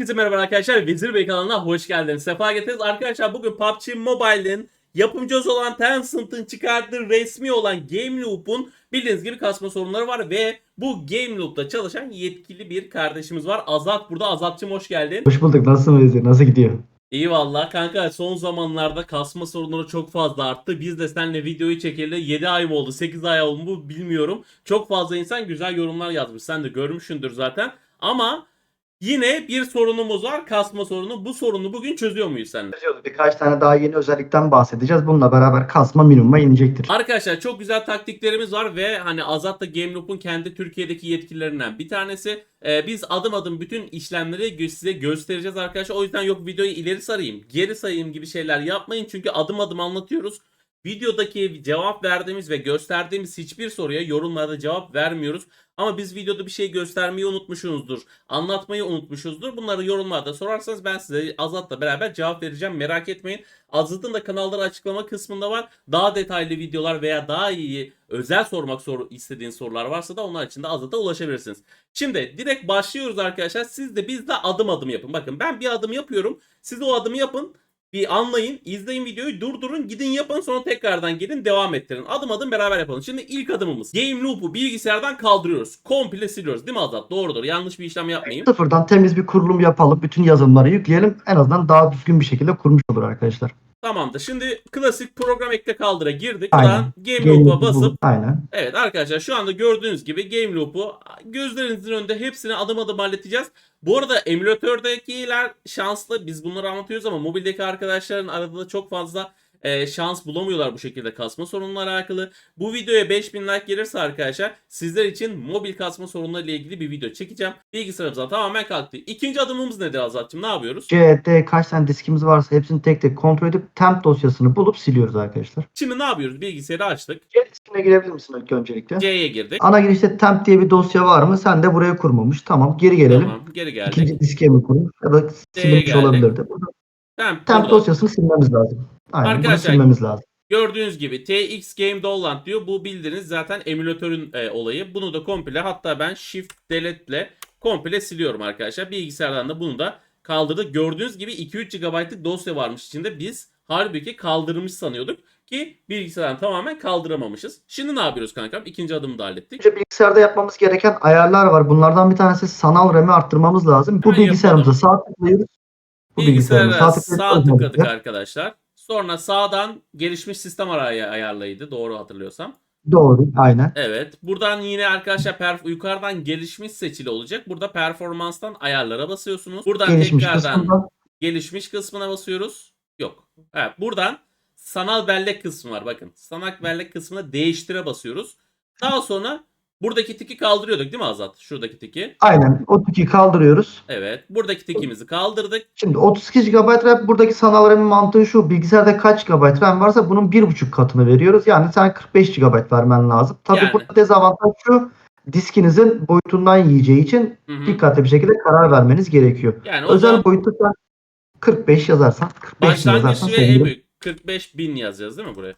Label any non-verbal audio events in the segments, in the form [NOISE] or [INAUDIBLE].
Herkese merhaba arkadaşlar. Vezir Bey kanalına hoş geldiniz. Sefa getirdiniz. Arkadaşlar bugün PUBG Mobile'in yapımcısı olan Tencent'ın çıkardığı resmi olan Game Loop'un bildiğiniz gibi kasma sorunları var ve bu Game Loop'ta çalışan yetkili bir kardeşimiz var. Azat burada. Azat'cığım hoş geldin. Hoş bulduk. Nasılsın Vezir? Nasıl gidiyor? İyi valla kanka son zamanlarda kasma sorunları çok fazla arttı. Biz de seninle videoyu çekeli 7 ay mı oldu 8 ay oldu mu bilmiyorum. Çok fazla insan güzel yorumlar yazmış. Sen de görmüşsündür zaten. Ama yine bir sorunumuz var kasma sorunu. Bu sorunu bugün çözüyor muyuz? Çözüyordu. Birkaç tane daha yeni özellikten bahsedeceğiz. Bununla beraber kasma minimuma inecektir. Arkadaşlar çok güzel taktiklerimiz var ve hani Azat da Game Loop'un kendi Türkiye'deki yetkililerinden bir tanesi. Ee, biz adım adım bütün işlemleri size göstereceğiz arkadaşlar. O yüzden yok videoyu ileri sarayım, geri sayayım gibi şeyler yapmayın. Çünkü adım adım anlatıyoruz. Videodaki cevap verdiğimiz ve gösterdiğimiz hiçbir soruya yorumlarda cevap vermiyoruz. Ama biz videoda bir şey göstermeyi unutmuşuzdur. Anlatmayı unutmuşuzdur. Bunları yorumlarda sorarsanız ben size Azat'la beraber cevap vereceğim. Merak etmeyin. Azat'ın da kanalları açıklama kısmında var. Daha detaylı videolar veya daha iyi özel sormak soru istediğin sorular varsa da onlar için de Azat'a ulaşabilirsiniz. Şimdi direkt başlıyoruz arkadaşlar. Siz de biz de adım adım yapın. Bakın ben bir adım yapıyorum. Siz o adımı yapın. Bir anlayın, izleyin videoyu, durdurun, gidin yapın sonra tekrardan gelin devam ettirin. Adım adım beraber yapalım. Şimdi ilk adımımız Game Loop'u bilgisayardan kaldırıyoruz. Komple siliyoruz değil mi Azat? Doğrudur. Yanlış bir işlem yapmayayım. Sıfırdan temiz bir kurulum yapalım. Bütün yazılımları yükleyelim. En azından daha düzgün bir şekilde kurmuş olur arkadaşlar. Tamamdır. Şimdi klasik program ekle kaldıra girdik. Aynen. Buradan Game Game Loop'a basıp Aynen. Evet arkadaşlar şu anda gördüğünüz gibi Game Loop'u gözlerinizin önünde hepsini adım adım halledeceğiz. Bu arada emülatördekiler şanslı. Biz bunları anlatıyoruz ama mobildeki arkadaşların arada da çok fazla e, şans bulamıyorlar bu şekilde kasma sorunlarla alakalı. Bu videoya 5000 like gelirse arkadaşlar sizler için mobil kasma sorunları ile ilgili bir video çekeceğim. Bilgisayarımızdan tamamen kalktı. İkinci adımımız nedir Azat'cığım? Ne yapıyoruz? C, D kaç tane diskimiz varsa hepsini tek tek kontrol edip temp dosyasını bulup siliyoruz arkadaşlar. Şimdi ne yapıyoruz? Bilgisayarı açtık. C diskine girebilir misin ilk öncelikle? C'ye girdik. Ana girişte temp diye bir dosya var mı? Sen de buraya kurmamış. Tamam geri gelelim. Tamam geri geldik. İkinci diske mi kurmuş? Ya da silinmiş olabilirdi. Burada Tamam, temp burada. dosyasını silmemiz lazım. Aynen bunu Arkadaşlar, silmemiz lazım. Gördüğünüz gibi TX Game Download diyor. Bu bildiğiniz zaten emülatörün e, olayı. Bunu da komple hatta ben Shift Delete ile komple siliyorum arkadaşlar. Bilgisayardan da bunu da kaldırdık. Gördüğünüz gibi 2-3 GB'lık dosya varmış içinde. Biz halbuki kaldırmış sanıyorduk ki bilgisayardan tamamen kaldıramamışız. Şimdi ne yapıyoruz kankam? İkinci adımı da hallettik. Önce bilgisayarda yapmamız gereken ayarlar var. Bunlardan bir tanesi sanal RAM'i arttırmamız lazım. Bu Hemen bilgisayarımıza sağ tıklıyoruz. Bu bilgisayarımıza sağ tıkladık arkadaşlar. Sonra sağdan gelişmiş sistem arayı ayarlaydı. Doğru hatırlıyorsam. Doğru, aynen. Evet. Buradan yine arkadaşlar perf- yukarıdan gelişmiş seçili olacak. Burada performanstan ayarlara basıyorsunuz. Buradan Gelişmiş tekrardan kısmında gelişmiş kısmına basıyoruz. Yok. Evet. Buradan sanal bellek kısmı var. Bakın. Sanal bellek kısmına değiştire basıyoruz. Daha sonra buradaki tiki kaldırıyorduk değil mi Azat? Şuradaki tiki. aynen o tiki kaldırıyoruz. Evet. Buradaki tikimizi kaldırdık. Şimdi 32 GB RAM buradaki sanal RAM'in mantığı şu. Bilgisayarda kaç GB RAM varsa bunun 1.5 katını veriyoruz. Yani sen 45 GB vermen lazım. Tabii Yani. burada dezavantaj şu. Diskinizin boyutundan yiyeceği için Hı hı. dikkatli bir şekilde karar vermeniz gerekiyor. Yani o Özel zaman boyutu sen 45 yazarsan 45 bin başlangıç yazarsan ve en sevinirim. büyük 45 bin yazacağız değil mi buraya?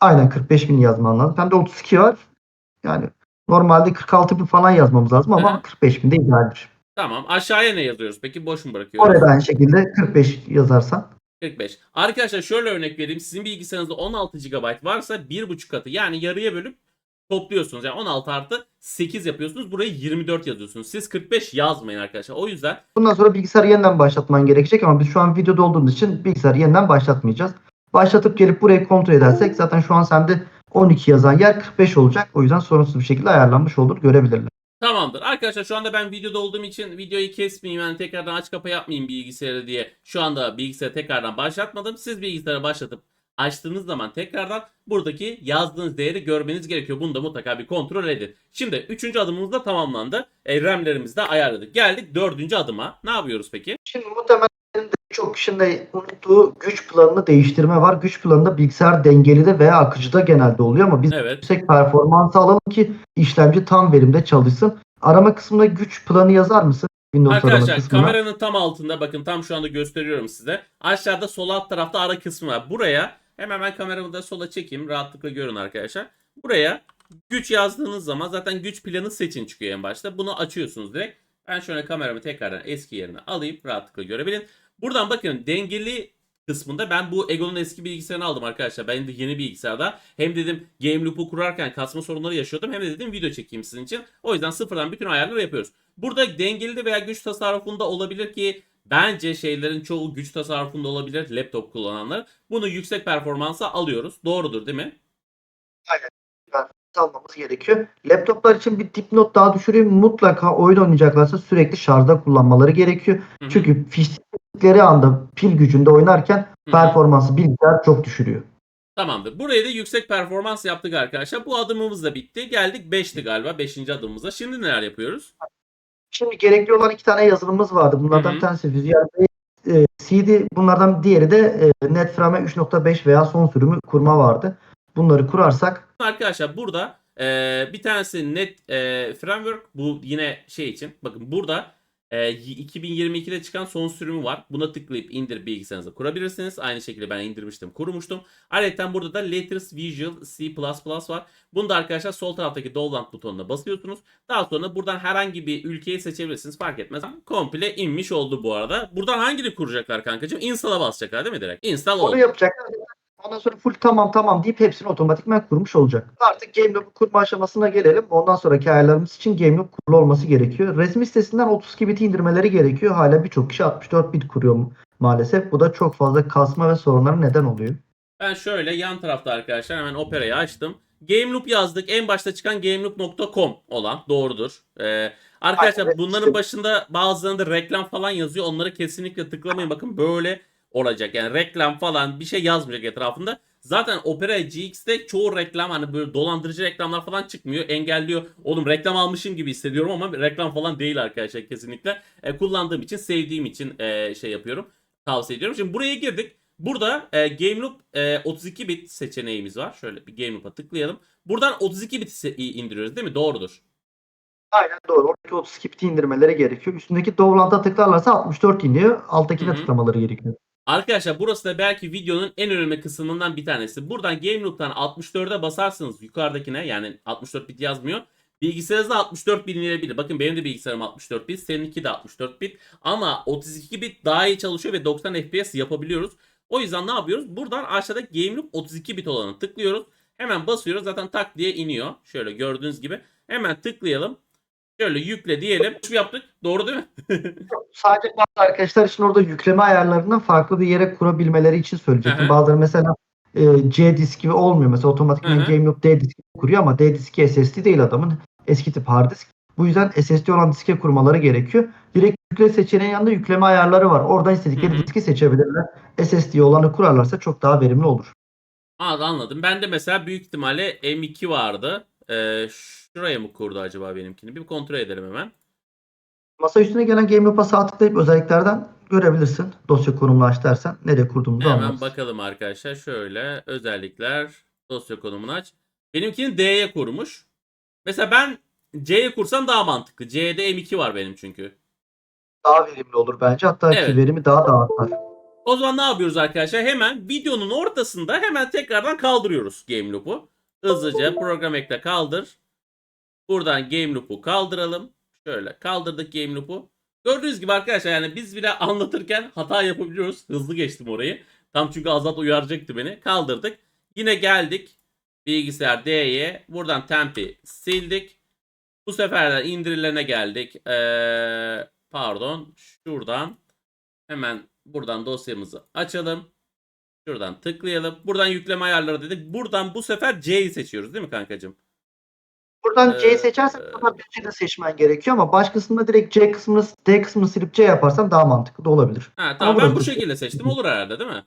Aynen 45 bin yazman lazım. Bende 32 var. Yani normalde 46 bin falan yazmamız lazım ama Hı hı. 45 bin de idealdir. Tamam. Aşağıya ne yazıyoruz peki? Boş mu bırakıyoruz? Oraya da aynı şekilde 45 yazarsan 45. Arkadaşlar şöyle örnek vereyim. Sizin bilgisayarınızda 16 GB varsa 1.5 katı yani yarıya bölüp topluyorsunuz. Yani 16 artı 8 yapıyorsunuz. Buraya 24 yazıyorsunuz. Siz 45 yazmayın arkadaşlar. O yüzden bundan sonra bilgisayarı yeniden başlatman gerekecek ama biz şu an videoda olduğumuz için bilgisayarı yeniden başlatmayacağız. Başlatıp gelip burayı kontrol edersek zaten şu an sende 12 yazan yer 45 olacak. O yüzden sorunsuz bir şekilde ayarlanmış olur görebilirler. tamamdır. Arkadaşlar şu anda ben videoda olduğum için videoyu kesmeyeyim. Yani tekrardan aç kapa yapmayayım bilgisayarı diye. Şu anda bilgisayarı tekrardan başlatmadım. Siz bilgisayarı başlatıp açtığınız zaman tekrardan buradaki yazdığınız değeri görmeniz gerekiyor. Bunu da mutlaka bir kontrol edin. Şimdi üçüncü adımımız da tamamlandı. E, RAM'lerimizi de ayarladık. Geldik dördüncü adıma. Ne yapıyoruz peki? Şimdi muhtemelen de çok kişinin de unuttuğu güç planını değiştirme var. Güç planında bilgisayar dengeli de veya akıcıda genelde oluyor ama biz Evet. yüksek performansı alalım ki işlemci tam verimde çalışsın. Arama kısmına güç planı yazar mısın? Windows Arkadaşlar kameranın tam altında bakın tam şu anda gösteriyorum size. Aşağıda sol alt tarafta ara kısmı var. Buraya hemen ben kameramı da sola çekeyim. Rahatlıkla görün arkadaşlar. Buraya güç yazdığınız zaman zaten güç planı seçin çıkıyor en başta. Bunu açıyorsunuz direkt. Ben şöyle kameramı tekrardan eski yerine alayım rahatlıkla görebilin. Buradan bakın dengeli kısmında ben bu Ego'nun eski bilgisayarını aldım arkadaşlar. Ben de yeni bilgisayarda hem dedim Game Loop'u kurarken kasma sorunları yaşıyordum hem de dedim video çekeyim sizin için. O yüzden sıfırdan bütün ayarları yapıyoruz. Burada dengeli de veya güç tasarrufunda olabilir ki bence şeylerin çoğu güç tasarrufunda olabilir laptop kullananlar. Bunu yüksek performansa alıyoruz. Doğrudur değil mi? almamız gerekiyor. Laptoplar için bir dipnot daha düşüreyim. Mutlaka oyun oynayacaklarsa sürekli şarjda kullanmaları gerekiyor. Hı hı. Çünkü fiştikleri anda pil gücünde oynarken hı. performansı bilgisayar çok düşürüyor. Tamamdır. Buraya da yüksek performans yaptık arkadaşlar. Bu adımımız da bitti. Geldik 5'ti galiba 5. adımımıza. Şimdi neler yapıyoruz? Şimdi gerekli olan iki tane yazılımımız vardı. Bunlardan Hı hı. bir tanesi Visual e, CD. Bunlardan diğeri de e, NetFrame 3.5 veya son sürümü kurma vardı. Bunları kurarsak Arkadaşlar burada e, bir tanesi net e, framework bu yine şey için. Bakın burada e, 2022'de çıkan son sürümü var. Buna tıklayıp indir bilgisayarınıza kurabilirsiniz. Aynı şekilde ben indirmiştim, kurmuştum. Ayrıca burada da Latest Visual C++ var. Bunu da arkadaşlar sol taraftaki download butonuna basıyorsunuz. Daha sonra buradan herhangi bir ülkeyi seçebilirsiniz. Fark etmez. Komple inmiş oldu bu arada. Buradan hangini kuracaklar kankacığım? Install'a basacaklar değil mi direkt? Install onu oldu. yapacaklar. Ondan sonra full tamam tamam deyip hepsini otomatikman kurmuş olacak. Artık GameLoop'u kurma aşamasına gelelim. Ondan sonraki ayarlarımız için GameLoop kurulu olması gerekiyor. Resmi sitesinden 32 bit indirmeleri gerekiyor. Hala birçok kişi 64 bit kuruyor maalesef. Bu da çok fazla kasma ve sorunlara neden oluyor. Ben şöyle yan tarafta arkadaşlar hemen Opera'yı açtım. Gameloop yazdık. En başta çıkan gameloop.com olan doğrudur. Ee, arkadaşlar bunların başında bazılarında reklam falan yazıyor. Onları kesinlikle tıklamayın. Bakın böyle olacak. Yani reklam falan bir şey yazmayacak etrafında. Zaten Opera GX'te çoğu reklam hani böyle dolandırıcı reklamlar falan çıkmıyor. Engelliyor. Oğlum reklam almışım gibi hissediyorum ama reklam falan değil arkadaşlar kesinlikle. E, kullandığım için sevdiğim için e, şey yapıyorum. Tavsiye ediyorum. Şimdi buraya girdik. Burada e, GameLoop e, 32 bit seçeneğimiz var. Şöyle bir GameLoop'a tıklayalım. Buradan 32 bit indiriyoruz değil mi? Doğrudur. Aynen doğru. Oradaki 32 biti indirmeleri gerekiyor. Üstündeki Download'a tıklarlarsa 64 iniyor. Alttakine Hı hı. tıklamaları gerekiyor. Arkadaşlar burası da belki videonun en önemli kısmından bir tanesi. Buradan GameLoop'tan 64'e basarsınız yukarıdakine yani 64 bit yazmıyor. Bilgisayarınızda 64 bit indirebilir. Bakın benim de bilgisayarım 64 bit. Seninki de 64 bit. Ama 32 bit daha iyi çalışıyor ve 90 FPS yapabiliyoruz. O yüzden ne yapıyoruz? Buradan aşağıda GameLoop 32 bit olanı tıklıyoruz. Hemen basıyoruz. Zaten tak diye iniyor. Şöyle gördüğünüz gibi. Hemen tıklayalım. Şöyle yükle diyelim. Şu yaptık. Doğru değil mi? [LAUGHS] Sadece bazı arkadaşlar için orada yükleme ayarlarından farklı bir yere kurabilmeleri için söyleyecektim. Bazıları mesela e, C disk gibi olmuyor. Mesela otomatikman hı. GameLoop D diski kuruyor ama D diski SSD değil adamın. Eski tip hard disk. Bu yüzden SSD olan diske kurmaları gerekiyor. Direkt yükle seçeneğin yanında yükleme ayarları var. Oradan istedikleri Hı hı. diski seçebilirler. SSD olanı kurarlarsa çok daha verimli olur. Aa, anladım. Ben de mesela büyük ihtimalle M2 vardı. Ee, şuraya mı kurdu acaba benimkini? Bir kontrol edelim hemen. Masa üstüne gelen GameLoop'a sağ tıklayıp özelliklerden görebilirsin. Dosya konumunu aç dersen nereye kurduğumuzu Hemen anlarız. bakalım arkadaşlar. Şöyle özellikler dosya konumunu aç. Benimkini D'ye kurmuş. Mesela ben C'ye kursam daha mantıklı. C'de M2 var benim çünkü. Daha verimli olur bence. Hatta ki Evet. verimi daha da artar. O zaman ne yapıyoruz arkadaşlar? Hemen videonun ortasında hemen tekrardan kaldırıyoruz Game Loop'u. Hızlıca program ekle kaldır. Buradan Game Loop'u kaldıralım. Şöyle kaldırdık Game Loop'u. Gördüğünüz gibi arkadaşlar yani biz bile [LAUGHS] anlatırken hata yapabiliyoruz. Hızlı geçtim orayı. Tam çünkü Azat uyaracaktı beni. Kaldırdık. Yine geldik. Bilgisayar D'ye. Buradan tempi sildik. Bu sefer de indirilerine geldik. Ee, pardon. Şuradan hemen buradan dosyamızı açalım. Şuradan tıklayalım. Buradan yükleme ayarları dedik. Buradan bu sefer C'yi seçiyoruz değil mi kankacığım? Buradan Ee, C'yi seçersen bu sefer C'yi de seçmen gerekiyor ama baş kısmında direkt C kısmını D kısmını silip C yaparsan daha mantıklı da olabilir. Ha, tamam Ama ben bu burası- şekilde seçtim. Olur herhalde değil mi?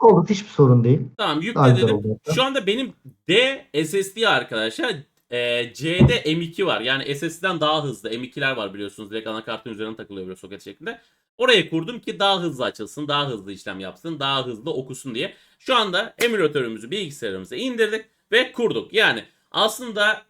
Olur hiçbir sorun değil. Tamam yükle dedim. Şu anda benim D SSD arkadaşlar. Ee, C'de M2 var. Yani SSD'den daha hızlı. M2'ler var biliyorsunuz. Direkt anakartın üzerine takılıyor böyle soket şeklinde. Oraya kurdum ki daha hızlı açılsın, daha hızlı işlem yapsın, daha hızlı okusun diye. Şu anda emülatörümüzü bilgisayarımıza indirdik ve kurduk. Yani aslında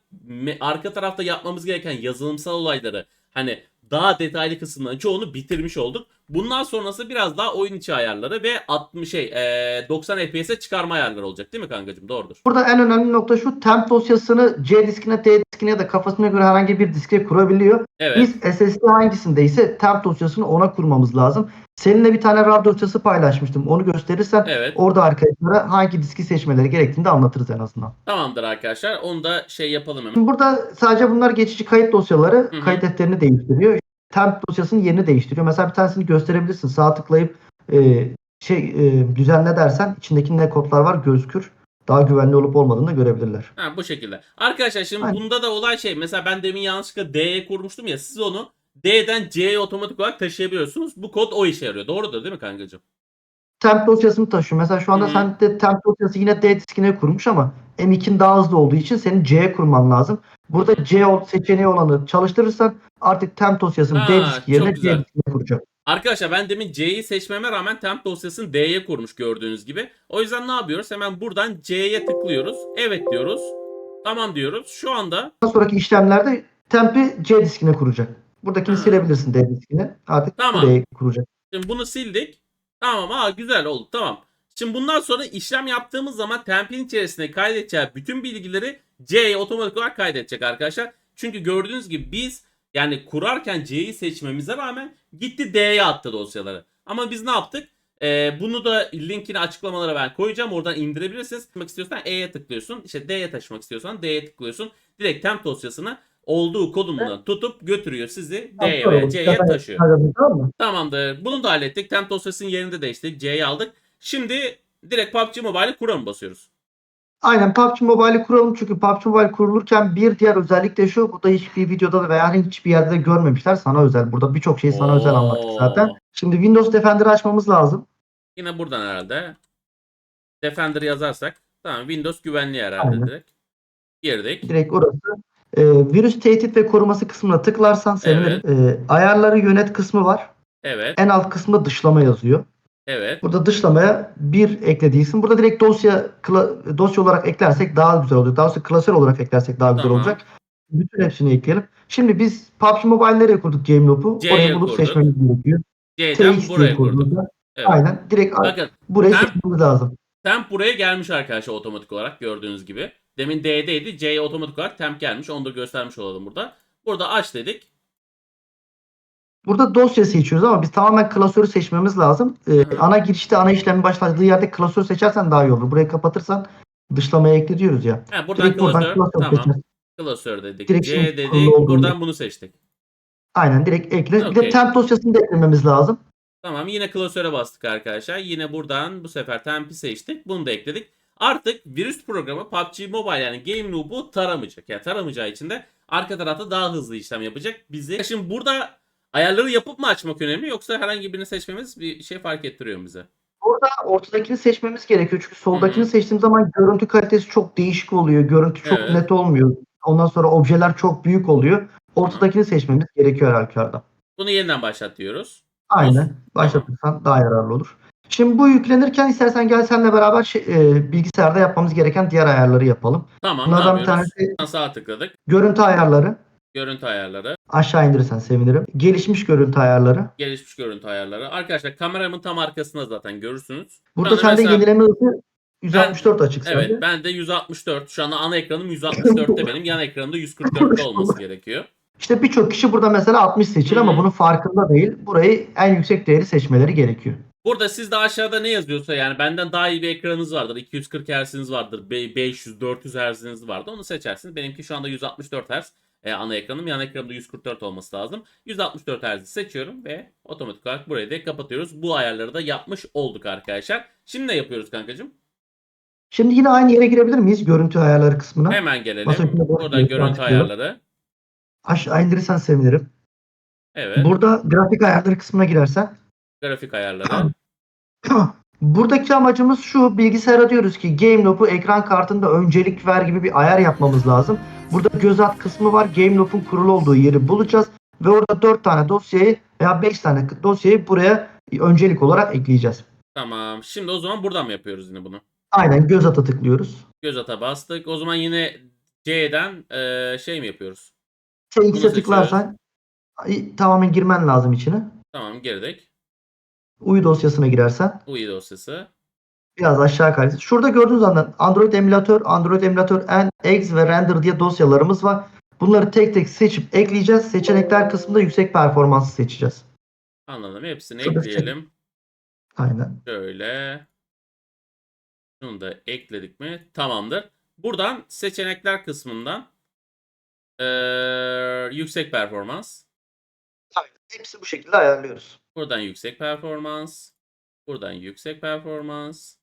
arka tarafta yapmamız gereken yazılımsal olayları hani daha detaylı kısımların çoğunu bitirmiş olduk. Bundan sonrası biraz daha oyun içi ayarları ve 60 şey e, 90 FPS'e çıkarma ayarları olacak değil mi kankacığım? Doğrudur. Burada en önemli nokta şu temp dosyasını C diskine, D diskine ya da kafasına göre herhangi bir diske kurabiliyor. Evet. Biz SSD hangisindeyse temp dosyasını ona kurmamız lazım. Seninle bir tane RAW dosyası paylaşmıştım. Onu gösterirsen Evet. orada arkadaşlara hangi diski seçmeleri gerektiğini de anlatırız en azından. Tamamdır arkadaşlar. Onu da şey yapalım hemen. Şimdi burada sadece bunlar geçici kayıt dosyaları. hı. Kayıt defterini değiştiriyor. Temp dosyasının yerini değiştiriyor. Mesela bir tanesini gösterebilirsin. Sağ tıklayıp e, şey e, düzenle dersen içindeki ne kodlar var gözükür. Daha güvenli olup olmadığını da görebilirler. Ha bu şekilde. Arkadaşlar şimdi Aynen. bunda da olay şey. Mesela ben demin yanlışlıkla D'ye kurmuştum ya. Siz onu D'den C'ye otomatik olarak taşıyabiliyorsunuz. Bu kod o işe yarıyor. Doğrudur değil mi kankacığım? Temp dosyasını taşıyor. Mesela şu anda Hı. sen de temp dosyası yine D diskine kurmuş ama M2'in daha hızlı olduğu için senin C'ye kurman lazım. Burada C seçeneği olanı çalıştırırsan artık temp dosyasını Ha, D diski yerine. C diskine kuracak. Arkadaşlar ben demin C'yi seçmeme rağmen temp dosyasını D'ye kurmuş gördüğünüz gibi. O yüzden ne yapıyoruz? Hemen buradan C'ye tıklıyoruz. Evet diyoruz. Tamam diyoruz. Şu anda Daha sonraki işlemlerde tempi C diskine kuracak. Buradakini Ha. silebilirsin D diskine. Artık Tamam. buraya kuracak. Şimdi bunu sildik. Tamam ha güzel oldu tamam. Şimdi bundan sonra işlem yaptığımız zaman tempin içerisine kaydedeceği bütün bilgileri C'ye otomatik olarak kaydedecek arkadaşlar. Çünkü gördüğünüz gibi biz yani kurarken C'yi seçmemize rağmen gitti D'ye attı dosyaları. Ama biz ne yaptık? Ee, bunu da linkini açıklamalara ben koyacağım. Oradan indirebilirsiniz. Taşımak istiyorsan E'ye tıklıyorsun. İşte D'ye taşımak istiyorsan D'ye tıklıyorsun. Direkt temp dosyasını olduğu konumundan tutup götürüyor sizi D'ye veya C'ye taşıyor. Tamam mı? Tamamdır. Bunu da hallettik. Temp dosyasının yerini de değiştirdik. C'yi aldık. Şimdi direkt PUBG Mobile'i kuralım basıyoruz. Aynen PUBG Mobile'i kuralım çünkü PUBG Mobile kurulurken bir diğer özellik de şu. Bu da hiçbir videoda da veya hiçbir yerde de görmemişler. Sana özel. Burada birçok şeyi sana özel anlattık Oo. zaten. Şimdi Windows Defender'ı açmamız lazım. Yine buradan herhalde. Defender yazarsak. Tamam Windows güvenliği herhalde Aynen. direkt. Girdik. Direkt orası. Ee, virüs tehdit ve koruması kısmına tıklarsan sevinirim. Ee, ayarları yönet kısmı var. Evet. En alt kısmında dışlama yazıyor. Evet. Burada dışlamaya bir eklediysin. Burada direkt dosya dosya olarak eklersek daha güzel oluyor. Daha doğrusu klasör olarak eklersek daha güzel Tamam. olacak. Bütün hepsini ekleyelim. Şimdi biz PUBG Mobile nereye kurduk Game Loop'u? C'ye Oraya bulup kurduk. seçmemiz gerekiyor. C'den TX buraya kurduk. Evet. aynen direkt Bakın buraya Ben- seçmemiz lazım. temp buraya gelmiş arkadaşlar otomatik olarak gördüğünüz gibi. Demin D'deydi. C'ye otomatik olarak temp gelmiş. Onu da göstermiş olalım burada. Burada aç dedik. Burada dosya seçiyoruz ama biz tamamen klasörü seçmemiz lazım. Ee, Hı. ana girişte ana işlemin başladığı yerde klasör seçersen daha iyi olur. Burayı kapatırsan dışlamaya ekle diyoruz ya. Ha, buradan Direkt buradan klasör. klasör Tamam. seçersin. Klasör dedik. Direkt C dedik. Buradan bunu seçtik. Aynen direkt ekle. Bir Okey. de temp dosyasını da eklememiz lazım. Tamam yine klasöre bastık arkadaşlar. Yine buradan bu sefer temp'i seçtik. Bunu da ekledik. Artık virüs programı PUBG Mobile yani Game Loop'u taramayacak. Yani taramayacağı için de arka tarafta daha hızlı işlem yapacak bizi. Şimdi burada ayarları yapıp mı açmak önemli yoksa herhangi birini seçmemiz bir şey fark ettiriyor bize? Burada ortadakini seçmemiz gerekiyor. Çünkü soldakini hı. seçtiğim zaman görüntü kalitesi çok değişik oluyor. Görüntü çok Evet. net olmuyor. Ondan sonra objeler çok büyük oluyor. Ortadakini seçmemiz gerekiyor her halükarda. Bunu yeniden başlat diyoruz. Aynen. Başlatırsan daha yararlı olur. Şimdi bu yüklenirken istersen gel senle beraber şey, e, bilgisayarda yapmamız gereken diğer ayarları yapalım. Tamam Bunlardan bir tanesi Sağ tıkladık. görüntü ayarları. Görüntü ayarları. Aşağı indirirsen sevinirim. Gelişmiş görüntü ayarları. Gelişmiş görüntü ayarları. Arkadaşlar kameramın tam arkasında zaten görürsünüz. Burada anda sende mesela- yenileme hızı 164 açık Evet sende. ben de 164. Şu anda ana ekranım 164'te benim. Yan ekranımda 144'te olması gerekiyor. İşte birçok kişi burada mesela 60 seçir Hı hı. ama bunun farkında değil. Burayı en yüksek değeri seçmeleri gerekiyor. Burada sizde aşağıda ne yazıyorsa yani benden daha iyi bir ekranınız vardır. 240 Hz'iniz vardır. be- 500, 400 Hz'iniz vardır. Onu seçersiniz. Benimki şu anda 164 Hz. E, ana ekranım. Yan ekranımda 144 olması lazım. 164 Hz'i seçiyorum ve otomatik olarak burayı da kapatıyoruz. Bu ayarları da yapmış olduk arkadaşlar. Şimdi ne yapıyoruz kankacığım? Şimdi yine aynı yere girebilir miyiz? Görüntü ayarları kısmına. Hemen gelelim. Masa üstünde boş Burada bir görüntü ayarları. Aşağı indirirsen sevinirim. Evet. Burada grafik ayarları kısmına girersen. Grafik ayarları. [CLEARS THROAT] Buradaki amacımız şu bilgisayara diyoruz ki Game Loop'u ekran kartında öncelik ver gibi bir ayar yapmamız lazım. Burada göz at kısmı var. Game Loop'un kurulu olduğu yeri bulacağız. Ve orada 4 tane dosyayı veya 5 tane dosyayı buraya öncelik olarak ekleyeceğiz. Tamam. Şimdi o zaman buradan mı yapıyoruz yine bunu? Aynen göz ata tıklıyoruz. Göz ata bastık. O zaman yine C'den eee, şey mi yapıyoruz? TX'e seçiyoruz. tıklarsan Ay, Tamamen girmen lazım içine. Tamam girdik. UI dosyasına girersen UI dosyası. biraz aşağı kaydı. Şurada gördüğünüz anda Android emülatör, Android emülatör, en, exe ve render diye dosyalarımız var. Bunları tek tek seçip ekleyeceğiz. Seçenekler kısmında yüksek performansı seçeceğiz. Anladım. Hepsini Şurada ekleyelim. Aynen. Şöyle. Şunu da ekledik mi? Tamamdır. Buradan seçenekler kısmından eee, yüksek performans. Aynen. Hepsi bu şekilde ayarlıyoruz. Buradan yüksek performans. Buradan yüksek performans.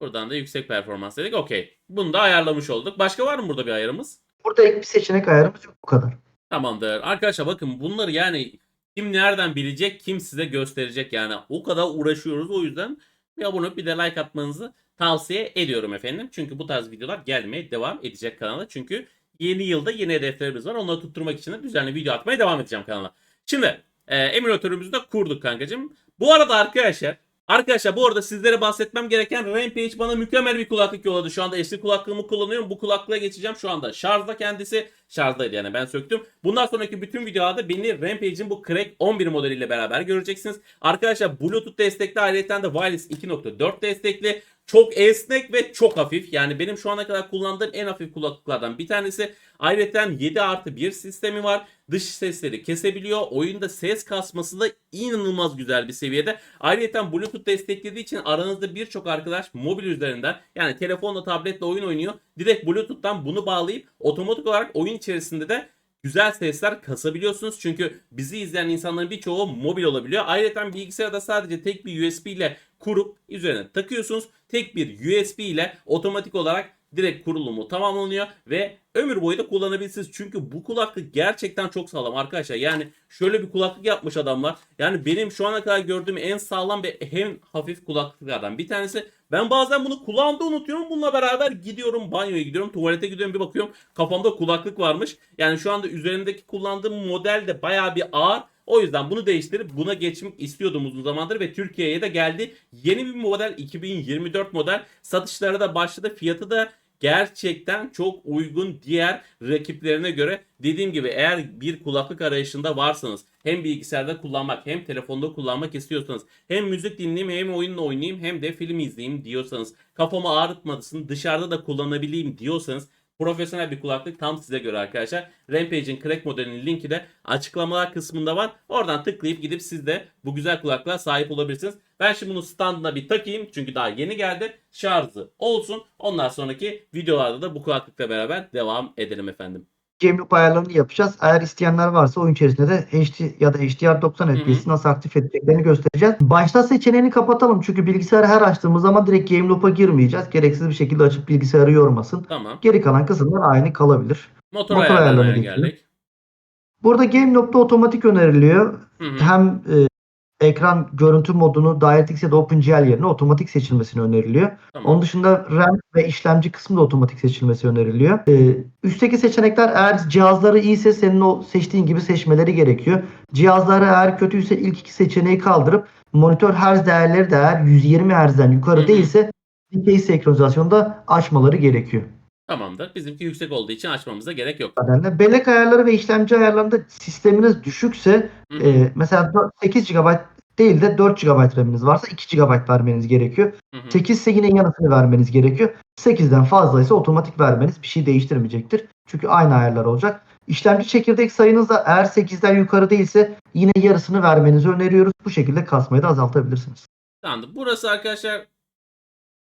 Buradan da yüksek performans dedik. Okey. Bunu da ayarlamış olduk. Başka var mı burada bir ayarımız? Burada ek bir seçenek ayarımız yok bu kadar. Tamamdır. Arkadaşlar bakın bunları yani kim nereden bilecek, kim size gösterecek yani. O kadar uğraşıyoruz. O yüzden bir abone olup bir de like atmanızı tavsiye ediyorum efendim. Çünkü bu tarz videolar gelmeye devam edecek kanala. Çünkü yeni yılda yeni hedeflerimiz var. Onları tutturmak için de düzenli video atmaya devam edeceğim kanala. Şimdi e, emülatörümüzü de kurduk kankacığım. Bu arada arkadaşlar Arkadaşlar bu arada sizlere bahsetmem gereken Rampage bana mükemmel bir kulaklık yolladı. Şu anda eski kulaklığımı kullanıyorum. Bu kulaklığa geçeceğim şu anda. Şarjda kendisi. Şarjdaydı yani ben söktüm. Bundan sonraki bütün videolarda beni Rampage'in bu Crack 11 modeliyle beraber göreceksiniz. Arkadaşlar Bluetooth destekli ayrıca de Wireless 2.4 destekli. Çok esnek ve çok hafif. Yani benim şu ana kadar kullandığım en hafif kulaklıklardan bir tanesi. Ayrıca 7 artı 1 sistemi var. Dış sesleri kesebiliyor. Oyunda ses kasması da inanılmaz güzel bir seviyede. Ayrıca Bluetooth desteklediği için aranızda birçok arkadaş mobil üzerinden yani telefonla tabletle oyun oynuyor. Direkt Bluetooth'tan bunu bağlayıp otomatik olarak oyun içerisinde de güzel sesler kasabiliyorsunuz. Çünkü bizi izleyen insanların birçoğu mobil olabiliyor. Ayrıca bilgisayarda sadece tek bir USB ile kurup üzerine takıyorsunuz. Tek bir USB ile otomatik olarak direkt kurulumu tamamlanıyor ve ömür boyu da kullanabilirsiniz. Çünkü bu kulaklık gerçekten çok sağlam arkadaşlar. Yani şöyle bir kulaklık yapmış adamlar. Yani benim şu ana kadar gördüğüm en sağlam ve en hafif kulaklıklardan bir tanesi. Ben bazen bunu kulağımda unutuyorum. Bununla beraber gidiyorum banyoya gidiyorum. Tuvalete gidiyorum bir bakıyorum. Kafamda kulaklık varmış. Yani şu anda üzerindeki kullandığım model de baya bir ağır. O yüzden bunu değiştirip buna geçmek istiyordum uzun zamandır ve Türkiye'ye de geldi. Yeni bir model 2024 model satışlara da başladı. Fiyatı da gerçekten çok uygun diğer rakiplerine göre. Dediğim gibi eğer bir kulaklık arayışında varsanız hem bilgisayarda kullanmak hem telefonda kullanmak istiyorsanız hem müzik dinleyeyim hem oyun oynayayım hem de film izleyeyim diyorsanız kafamı ağrıtmasın dışarıda da kullanabileyim diyorsanız profesyonel bir kulaklık tam size göre arkadaşlar. Rampage'in Crack modelinin linki de açıklamalar kısmında var. Oradan tıklayıp gidip siz de bu güzel kulaklığa sahip olabilirsiniz. Ben şimdi bunu standına bir takayım çünkü daha yeni geldi. Şarjı olsun. Ondan sonraki videolarda da bu kulaklıkla beraber devam edelim efendim. Game Loop ayarlarını yapacağız. Eğer isteyenler varsa oyun içerisinde de HD ya da HDR 90 hı. FPS'i nasıl aktif edeceklerini göstereceğiz. Başta seçeneğini kapatalım çünkü bilgisayarı her açtığımız zaman direkt Game Loop'a girmeyeceğiz. Gereksiz bir şekilde açıp bilgisayarı yormasın. Tamam. Geri kalan kısımlar aynı kalabilir. Motor, Motor ayarlarına ayarlarına geldik. Burada Game Loop'ta otomatik öneriliyor. Hı hı. Hem e, ekran görüntü modunu DirectX ya da OpenGL yerine otomatik seçilmesini öneriliyor. Tamam. Onun dışında RAM ve işlemci kısmı da otomatik seçilmesi öneriliyor. Ee, üstteki seçenekler eğer cihazları iyiyse senin o seçtiğin gibi seçmeleri gerekiyor. Cihazları eğer kötüyse ilk iki seçeneği kaldırıp monitör hertz değerleri de eğer 120 Hz'den yukarı değilse dikey senkronizasyonda açmaları gerekiyor. Tamamdır. Bizimki yüksek olduğu için açmamıza gerek yok. Nedenle bellek ayarları ve işlemci ayarlarında sisteminiz düşükse Hı hı. e, mesela 4 8 GB değil de 4 GB RAM'iniz varsa 2 GB vermeniz gerekiyor. Hı hı. 8 ise yine yarısını vermeniz gerekiyor. 8'den fazlaysa otomatik vermeniz bir şey değiştirmeyecektir. Çünkü aynı ayarlar olacak. İşlemci çekirdek sayınız da eğer 8'den yukarı değilse yine yarısını vermenizi öneriyoruz. Bu şekilde kasmayı da azaltabilirsiniz. Tamamdır. Burası arkadaşlar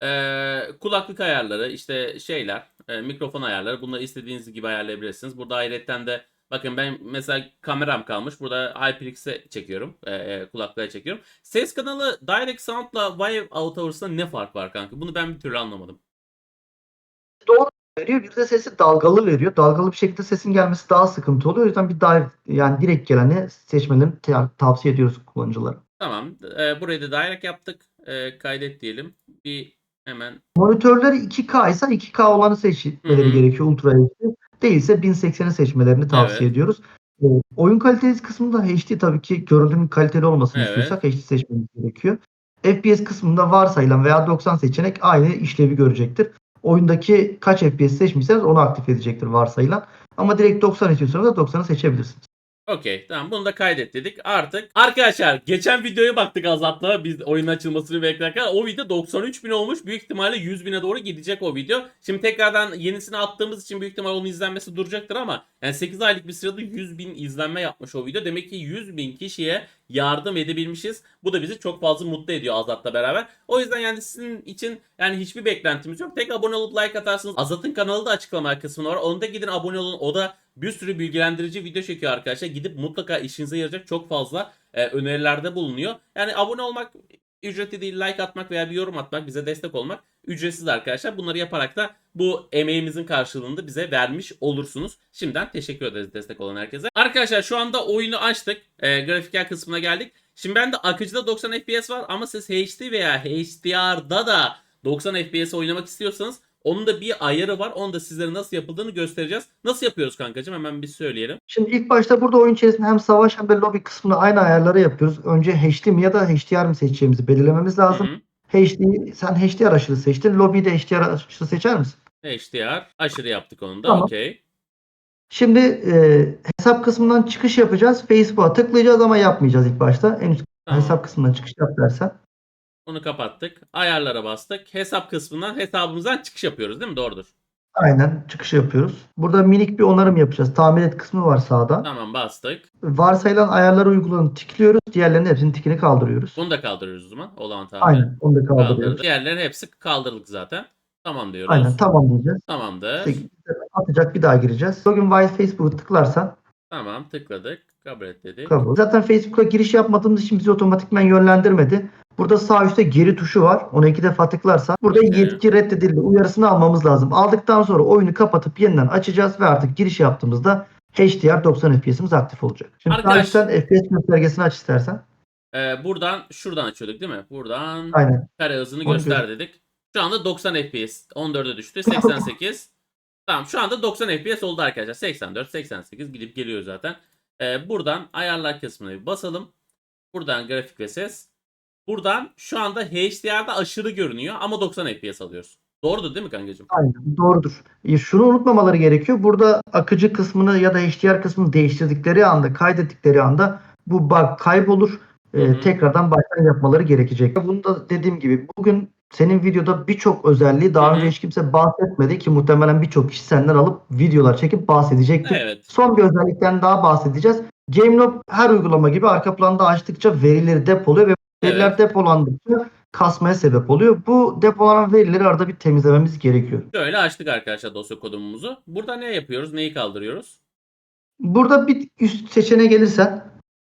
eee, kulaklık ayarları, işte şeyler, eee, mikrofon ayarları. Bunları istediğiniz gibi ayarlayabilirsiniz. Burada ayrıca de bakın ben mesela kameram kalmış. Burada HyperX'e çekiyorum. eee kulaklığa çekiyorum. Ses kanalı Direct Sound'la Wave Out arasında ne fark var kanka? Bunu ben bir türlü anlamadım. Doğru veriyor. Bir de sesi dalgalı veriyor. Dalgalı bir şekilde sesin gelmesi daha sıkıntı oluyor. O yüzden bir direct, yani direkt geleni seçmelerini te- tavsiye ediyoruz kullanıcılara. Tamam. Eee burayı da direct yaptık. Eee, kaydet diyelim. Bir hemen Monitörleri 2K ise 2K olanı seçmeleri Hı hı. gerekiyor. Ultra HD. Değilse 1080'i seçmelerini tavsiye Evet. ediyoruz. Ee, oyun kalitesi kısmında HD tabii ki görüntünün kaliteli olmasını Evet. istiyorsak HD seçmemiz gerekiyor. FPS kısmında varsayılan veya 90 seçenek aynı işlevi görecektir. Oyundaki kaç FPS seçmişseniz onu aktif edecektir varsayılan. Ama direkt 90 istiyorsanız da 90'ı seçebilirsiniz. Okey tamam bunu da kaydet dedik. Artık arkadaşlar geçen videoya baktık Azat'la biz oyunun açılmasını beklerken o video 93 bin olmuş. Büyük ihtimalle 100 bine doğru gidecek o video. Şimdi tekrardan yenisini attığımız için büyük ihtimal onun izlenmesi duracaktır ama yani 8 aylık bir sırada 100 bin izlenme yapmış o video. Demek ki 100 bin kişiye yardım edebilmişiz. Bu da bizi çok fazla mutlu ediyor Azat'la beraber. O yüzden yani sizin için yani hiçbir beklentimiz yok. Tek abone olup like atarsınız. Azat'ın kanalı da açıklama kısmında var. Onda gidin abone olun. O da bir sürü bilgilendirici video çekiyor arkadaşlar. Gidip mutlaka işinize yarayacak çok fazla e, önerilerde bulunuyor. Yani abone olmak ücretli değil, like atmak veya bir yorum atmak, bize destek olmak ücretsiz arkadaşlar. Bunları yaparak da bu emeğimizin karşılığında bize vermiş olursunuz. Şimdiden teşekkür ederiz destek olan herkese. Arkadaşlar şu anda oyunu açtık. E, grafiker kısmına geldik. Şimdi bende akıcıda 90 FPS var ama siz HD veya HDR'da da 90 FPS oynamak istiyorsanız onun da bir ayarı var. Onu da sizlere nasıl yapıldığını göstereceğiz. Nasıl yapıyoruz kankacığım? Hemen bir söyleyelim. Şimdi ilk başta burada oyun içerisinde hem savaş hem de lobby kısmını aynı ayarları yapıyoruz. Önce HD mi ya da HDR mi seçeceğimizi belirlememiz lazım. hı. HD, sen HDR aşırı seçtin. Lobby'yi de HDR aşırı seçer misin? HDR. Aşırı yaptık onu da. Tamam. Okey. Şimdi e, hesap kısmından çıkış yapacağız. Facebook'a tıklayacağız ama yapmayacağız ilk başta. En üst Tamam. hesap kısmından çıkış yap dersen. Onu kapattık. Ayarlara bastık. Hesap kısmından hesabımızdan çıkış yapıyoruz değil mi? Doğrudur. Aynen çıkış yapıyoruz. Burada minik bir onarım yapacağız. Tamir et kısmı var sağda. Tamam bastık. Varsayılan ayarları uygulanıp tikliyoruz. Diğerlerinin hepsinin tikini kaldırıyoruz. Bunu da kaldırıyoruz o zaman. O zaman tamam. Aynen onu da Kaldırdık. kaldırıyoruz. Diğerlerin hepsi kaldırıldık zaten. Tamam diyoruz. Aynen tamam diyeceğiz. Tamamdır. Peki, atacak bir daha gireceğiz. Bugün Wise Facebook'u tıklarsan Tamam tıkladık. Kabul et dedik. kabul. Zaten Facebook'a giriş yapmadığımız için bizi otomatikman yönlendirmedi. Burada sağ üstte geri tuşu var. Ona iki defa tıklarsan burada yetki reddedildi. Uyarısını almamız lazım. Aldıktan sonra oyunu kapatıp yeniden açacağız ve artık giriş yaptığımızda HDR 90 FPS'imiz aktif olacak. Şimdi Arkadaş- sağ üstten FPS göstergesini aç istersen. Ee, buradan şuradan açıyorduk değil mi? Buradan Aynen. kare hızını Onu göster dedik. Şu anda 90 FPS. 14'e düştü. [LAUGHS] 88. tamam şu anda 90 FPS oldu arkadaşlar. 84, 88 gidip geliyor zaten. Ee, buradan ayarlar kısmına bir basalım. Buradan grafik ve ses. Buradan şu anda HDR'da aşırı görünüyor ama 90 FPS alıyoruz. Doğrudur değil mi kankacığım? Aynen. Doğrudur. E, şunu unutmamaları gerekiyor. Burada akıcı kısmını ya da HDR kısmını değiştirdikleri anda, kaydettikleri anda bu bug kaybolur. E, tekrardan baştan yapmaları gerekecek. Bunu da dediğim gibi bugün senin videoda birçok özelliği daha Hı hı. önce hiç kimse bahsetmedi ki muhtemelen birçok kişi senden alıp videolar çekip bahsedecektir. Evet. Son bir özellikten daha bahsedeceğiz. GameLob her uygulama gibi arka planda açtıkça verileri depoluyor ve veriler Evet. depolandıkça kasmaya sebep oluyor. Bu depolanan verileri arada bir temizlememiz gerekiyor. Şöyle açtık arkadaşlar dosya kodumumuzu. Burada ne yapıyoruz? Neyi kaldırıyoruz? Burada bir üst seçeneğe gelirsen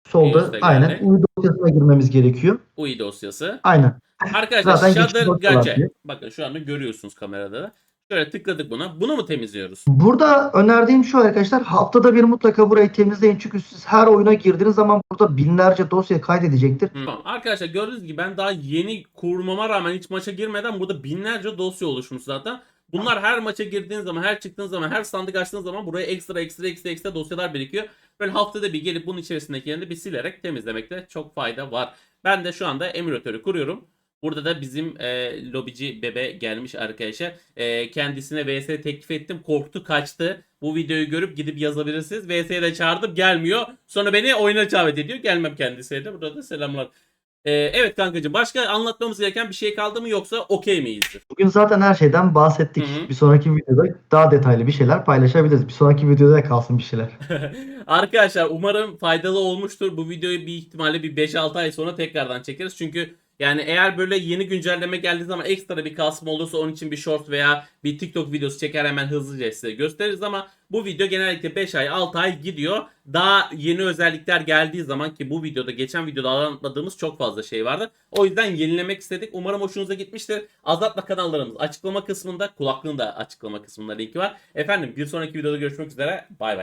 solda aynen uyu dosyasına girmemiz gerekiyor. UI dosyası. Aynen. Arkadaşlar Zaten Shudder diyor. Bakın şu anda görüyorsunuz kamerada da. Şöyle tıkladık buna. Bunu mu temizliyoruz? Burada önerdiğim şu arkadaşlar haftada bir mutlaka burayı temizleyin çünkü siz her oyuna girdiğiniz zaman burada binlerce dosya kaydedecektir. Tamam. Arkadaşlar gördüğünüz gibi ben daha yeni kurmama rağmen hiç maça girmeden burada binlerce dosya oluşmuş zaten. Bunlar her maça girdiğiniz zaman, her çıktığınız zaman, her sandık açtığınız zaman buraya ekstra ekstra ekstra ekstra dosyalar birikiyor. Böyle haftada bir gelip bunun içerisindekilerini de bir silerek temizlemekte çok fayda var. Ben de şu anda emülatörü kuruyorum. Burada da bizim e, lobici bebe gelmiş arkadaşlar. E, kendisine VS teklif ettim. Korktu kaçtı. Bu videoyu görüp gidip yazabilirsiniz. VS'ye de çağırdım gelmiyor. Sonra beni oyuna davet ediyor. Gelmem kendisine de. Burada da selamlar. E, evet kankacığım başka anlatmamız gereken bir şey kaldı mı yoksa okey miyizdir? Bugün zaten her şeyden bahsettik. Hı hı. Bir sonraki videoda daha detaylı bir şeyler paylaşabiliriz. Bir sonraki videoda da kalsın bir şeyler. [LAUGHS] Arkadaşlar umarım faydalı olmuştur. Bu videoyu bir ihtimalle bir 5-6 ay sonra tekrardan çekeriz. Çünkü yani eğer böyle yeni güncelleme geldiği zaman ekstra bir kasma olursa onun için bir short veya bir TikTok videosu çeker hemen hızlıca size gösteririz ama bu video genellikle 5 ay 6 ay gidiyor. Daha yeni özellikler geldiği zaman ki bu videoda geçen videoda anlatmadığımız çok fazla şey vardı. O yüzden yenilemek istedik. Umarım hoşunuza gitmiştir. Azatma kanallarımız açıklama kısmında kulaklığın da açıklama kısmında linki var. Efendim bir sonraki videoda görüşmek üzere. Bay bay.